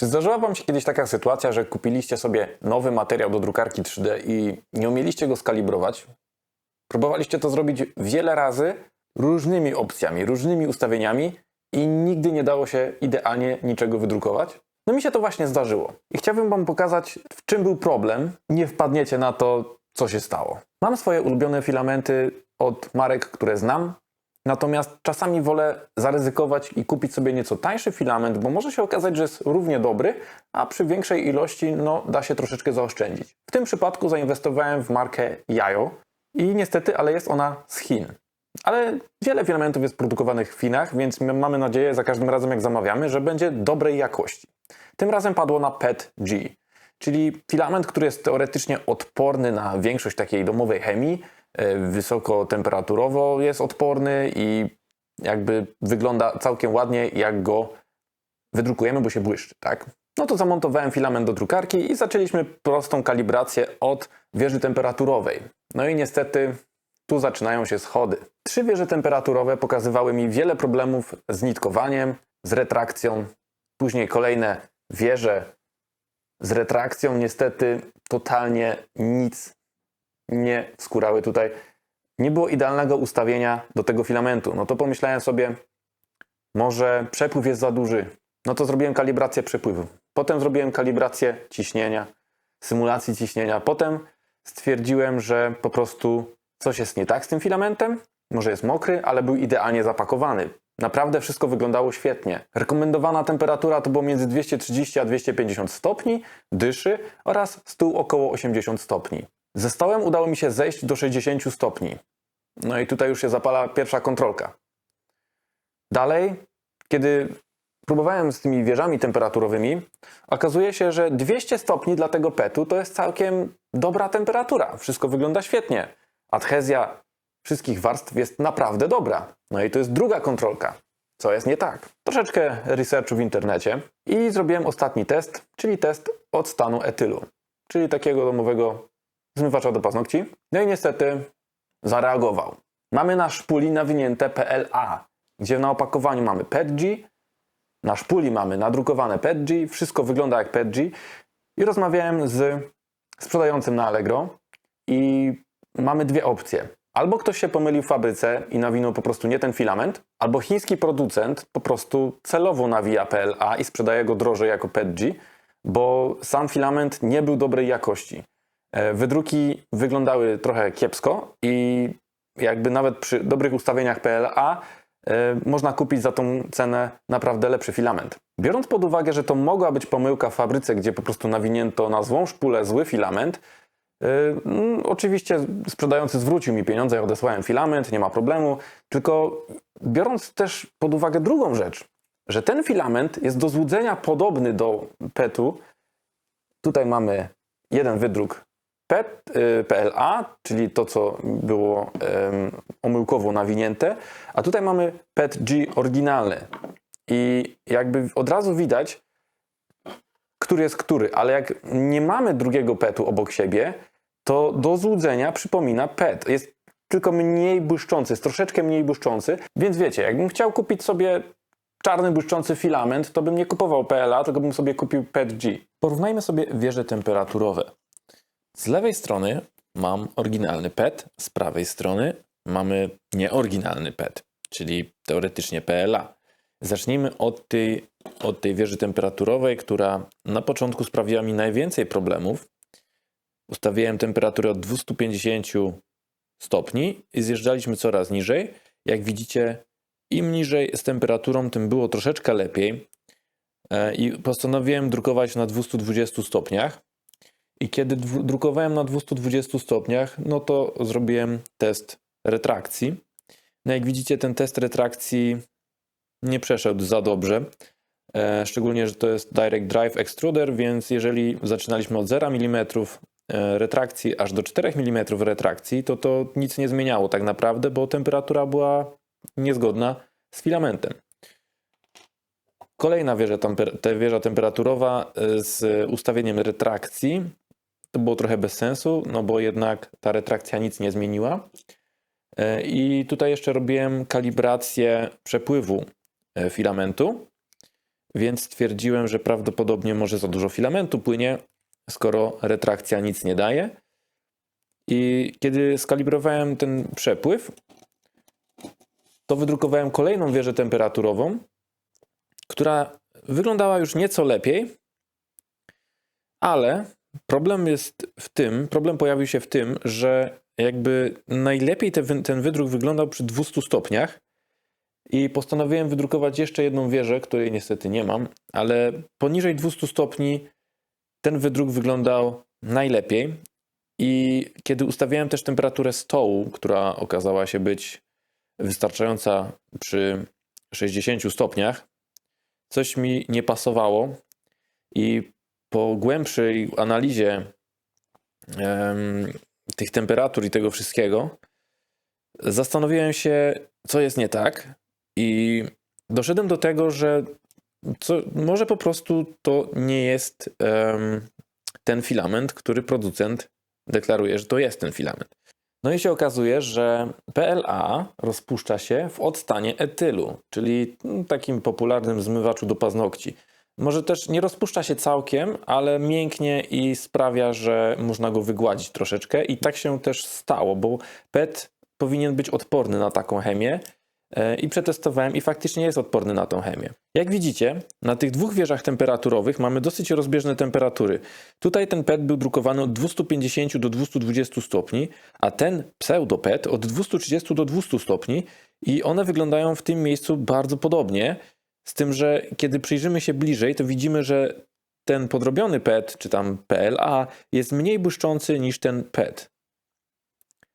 Czy zdarzyła Wam się kiedyś taka sytuacja, że kupiliście sobie nowy materiał do drukarki 3D i nie umieliście go skalibrować? Próbowaliście to zrobić wiele razy różnymi opcjami, różnymi ustawieniami i nigdy nie dało się idealnie niczego wydrukować? No mi się to właśnie zdarzyło. I chciałbym Wam pokazać, w czym był problem. Nie wpadniecie na to, co się stało. Mam swoje ulubione filamenty od marek, które znam, Natomiast czasami wolę zaryzykować i kupić sobie nieco tańszy filament, bo może się okazać, że jest równie dobry, a przy większej ilości no, da się troszeczkę zaoszczędzić. W tym przypadku zainwestowałem w markę Yayo i niestety, ale jest ona z Chin. Ale wiele filamentów jest produkowanych w Chinach, więc my mamy nadzieję za każdym razem jak zamawiamy, że będzie dobrej jakości. Tym razem padło na PET-G, czyli filament, który jest teoretycznie odporny na większość takiej domowej chemii, wysokotemperaturowo jest odporny i jakby wygląda całkiem ładnie, jak go wydrukujemy, bo się błyszczy, tak? No to zamontowałem filament do drukarki i zaczęliśmy prostą kalibrację od wieży temperaturowej. No i niestety tu zaczynają się schody. Trzy wieże temperaturowe pokazywały mi wiele problemów z nitkowaniem, z retrakcją. Później kolejne wieże z retrakcją. Niestety totalnie nic nie skórały tutaj. Nie było idealnego ustawienia do tego filamentu. No to pomyślałem sobie, może przepływ jest za duży. No to zrobiłem kalibrację przepływu. Potem zrobiłem kalibrację ciśnienia, symulacji ciśnienia. Potem stwierdziłem, że po prostu coś jest nie tak z tym filamentem. Może jest mokry, ale był idealnie zapakowany. Naprawdę wszystko wyglądało świetnie. Rekomendowana temperatura to było między 230 a 250 stopni, dyszy oraz stół około 80 stopni. Ze stołem udało mi się zejść do 60 stopni. No i tutaj już się zapala pierwsza kontrolka. Dalej, kiedy próbowałem z tymi wieżami temperaturowymi, okazuje się, że 200 stopni dla tego petu to jest całkiem dobra temperatura. Wszystko wygląda świetnie. Adhezja wszystkich warstw jest naprawdę dobra. No i to jest druga kontrolka. Co jest nie tak? Troszeczkę researchu w internecie i zrobiłem ostatni test, czyli test od stanu etylu, czyli takiego domowego zmywacza do paznokci. No i niestety zareagował. Mamy na szpuli nawinięte PLA, gdzie na opakowaniu mamy PETG, na szpuli mamy nadrukowane PETG, wszystko wygląda jak PETG i rozmawiałem z sprzedającym na Allegro i mamy dwie opcje. Albo ktoś się pomylił w fabryce i nawinął po prostu nie ten filament, albo chiński producent po prostu celowo nawija PLA i sprzedaje go drożej jako PETG, bo sam filament nie był dobrej jakości. E, Wydruki wyglądały trochę kiepsko i jakby nawet przy dobrych ustawieniach PLA e, można kupić za tą cenę naprawdę lepszy filament. Biorąc pod uwagę, że to mogła być pomyłka w fabryce, gdzie po prostu nawinięto na złą szpulę zły filament, Yy, mm, oczywiście sprzedający zwrócił mi pieniądze, ja odesłałem filament, nie ma problemu. Tylko biorąc też pod uwagę drugą rzecz, że ten filament jest do złudzenia podobny do PET-u. Tutaj mamy jeden wydruk PLA, czyli to, co było yy, omyłkowo nawinięte, a tutaj mamy PET-G oryginalny. I jakby od razu widać, który jest który, ale jak nie mamy drugiego PET-u obok siebie, to do złudzenia przypomina PET. Jest tylko mniej błyszczący, jest troszeczkę mniej błyszczący, więc wiecie, jakbym chciał kupić sobie czarny błyszczący filament, to bym nie kupował PLA, tylko bym sobie kupił PET-G. Porównajmy sobie wieże temperaturowe. Z lewej strony mam oryginalny PET, z prawej strony mamy nieoryginalny PET, czyli teoretycznie PLA. Zacznijmy od tej, od tej wieży temperaturowej, która na początku sprawiła mi najwięcej problemów. Ustawiłem temperaturę od 250 stopni i zjeżdżaliśmy coraz niżej. Jak widzicie, im niżej z temperaturą, tym było troszeczkę lepiej. E, I postanowiłem drukować na 220 stopniach. I kiedy drukowałem na 220 stopniach, no to zrobiłem test retrakcji. No jak widzicie, ten test retrakcji nie przeszedł za dobrze. E, szczególnie, że to jest Direct Drive Extruder, więc jeżeli zaczynaliśmy od 0 mm e, retrakcji aż do 4 mm retrakcji, to to nic nie zmieniało tak naprawdę, bo temperatura była niezgodna z filamentem. Kolejna wieża, wieża temperaturowa e, z ustawieniem retrakcji to było trochę bez sensu, no bo jednak ta retrakcja nic nie zmieniła. I tutaj jeszcze robiłem kalibrację przepływu E, filamentu. więc stwierdziłem, że prawdopodobnie może za dużo filamentu płynie, skoro retrakcja nic nie daje. I kiedy skalibrowałem ten przepływ, to wydrukowałem kolejną wieżę temperaturową, która wyglądała już nieco lepiej, ale problem jest w tym, problem pojawił się w tym, że jakby najlepiej te, ten wydruk wyglądał przy 200 stopniach i postanowiłem wydrukować jeszcze jedną wieżę, której niestety nie mam, ale poniżej 200 stopni ten wydruk wyglądał najlepiej. I kiedy ustawiałem też temperaturę stołu, która okazała się być wystarczająca przy 60 stopniach, coś mi nie pasowało i po głębszej analizie tych temperatur i tego wszystkiego, zastanowiłem się, co jest nie tak, i doszedłem do tego, że co, może po prostu to nie jest em, ten filament, który producent deklaruje, że to jest ten filament. No i się okazuje, że PLA rozpuszcza się w odstanie etylu, czyli takim popularnym zmywaczu do paznokci. Może też nie rozpuszcza się całkiem, ale mięknie i sprawia, że można go wygładzić troszeczkę. I tak się też stało, bo PET powinien być odporny na taką chemię. E, I przetestowałem i faktycznie jest odporny na tą chemię. Jak widzicie, na tych dwóch wieżach temperaturowych mamy dosyć rozbieżne temperatury. Tutaj ten PET był drukowany od 250 do 220 stopni, a ten pseudo PET od 230 do 200 stopni i one wyglądają w tym miejscu bardzo podobnie, z tym, że kiedy przyjrzymy się bliżej, to widzimy, że ten podrobiony PET, czy tam PLA, jest mniej błyszczący niż ten PET.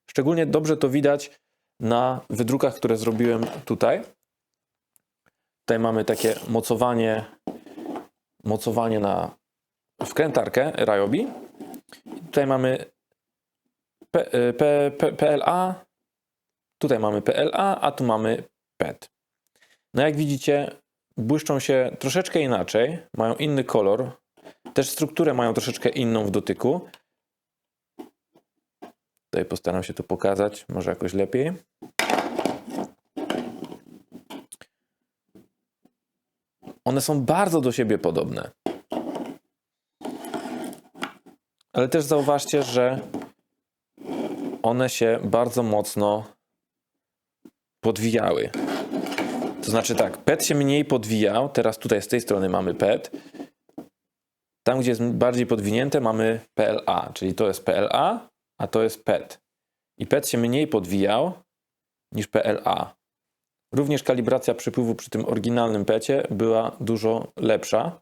Szczególnie dobrze to widać na wydrukach, które zrobiłem tutaj. Tutaj mamy takie mocowanie, mocowanie na wkrętarkę Ryobi. Tutaj mamy P, y, P, P, PLA, tutaj mamy PLA, a tu mamy PET. No jak widzicie, błyszczą się troszeczkę inaczej, mają inny kolor, też strukturę mają troszeczkę inną w dotyku. Tutaj postaram się to pokazać, może jakoś lepiej. One są bardzo do siebie podobne. Ale też zauważcie, że one się bardzo mocno podwijały. To znaczy tak, PET się mniej podwijał, teraz tutaj z tej strony mamy PET. Tam, gdzie jest bardziej podwinięte, mamy PLA, czyli to jest PLA, a to jest PET. I PET się mniej podwijał niż PLA. Również kalibracja przypływu przy tym oryginalnym PETie była dużo lepsza.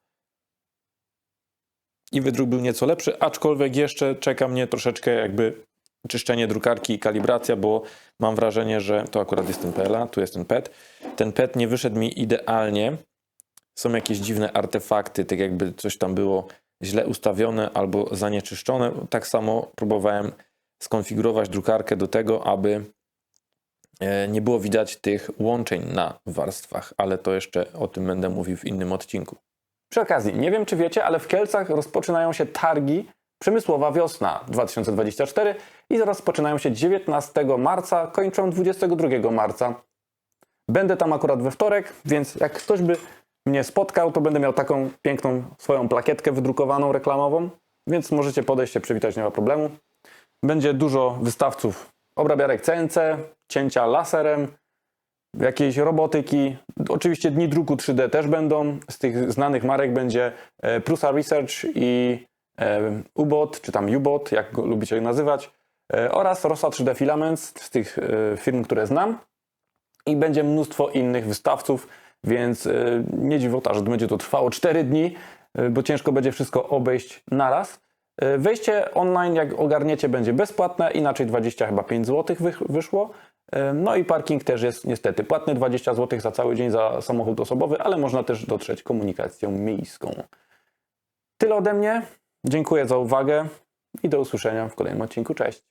I wydruk był nieco lepszy, aczkolwiek jeszcze czeka mnie troszeczkę jakby czyszczenie drukarki i kalibracja, bo mam wrażenie, że to akurat jest ten PLA, tu jest ten PET. Ten PET nie wyszedł mi idealnie. Są jakieś dziwne artefakty, tak jakby coś tam było źle ustawione albo zanieczyszczone. Tak samo próbowałem skonfigurować drukarkę do tego, aby e, nie było widać tych łączeń na warstwach, ale to jeszcze o tym będę mówił w innym odcinku. Przy okazji, nie wiem czy wiecie, ale w Kielcach rozpoczynają się targi Przemysłowa Wiosna 2024 i rozpoczynają się 19 marca, kończą 22 marca. Będę tam akurat we wtorek, więc jak ktoś by mnie spotkał, to będę miał taką piękną swoją plakietkę wydrukowaną reklamową, więc możecie podejść się przywitać, nie ma problemu. Będzie dużo wystawców obrabiarek CNC, cięcia laserem, jakiejś robotyki. Oczywiście dni druku 3D też będą. Z tych znanych marek będzie e, Prusa Research i UBOT, czy tam UBOT, jak go lubicie nazywać, e, oraz Rosa 3D Filaments z tych e, firm, które znam. I będzie mnóstwo innych wystawców, więc e, nie dziwota, że będzie to trwało 4 dni, bo ciężko będzie wszystko obejść naraz. Wejście online, jak ogarniecie, będzie bezpłatne, inaczej 20 chyba 5 zł wyszło. No i parking też jest niestety płatny, 20 zł za cały dzień za samochód osobowy, ale można też dotrzeć komunikacją miejską. Tyle ode mnie. Dziękuję za uwagę i do usłyszenia w kolejnym odcinku. Cześć.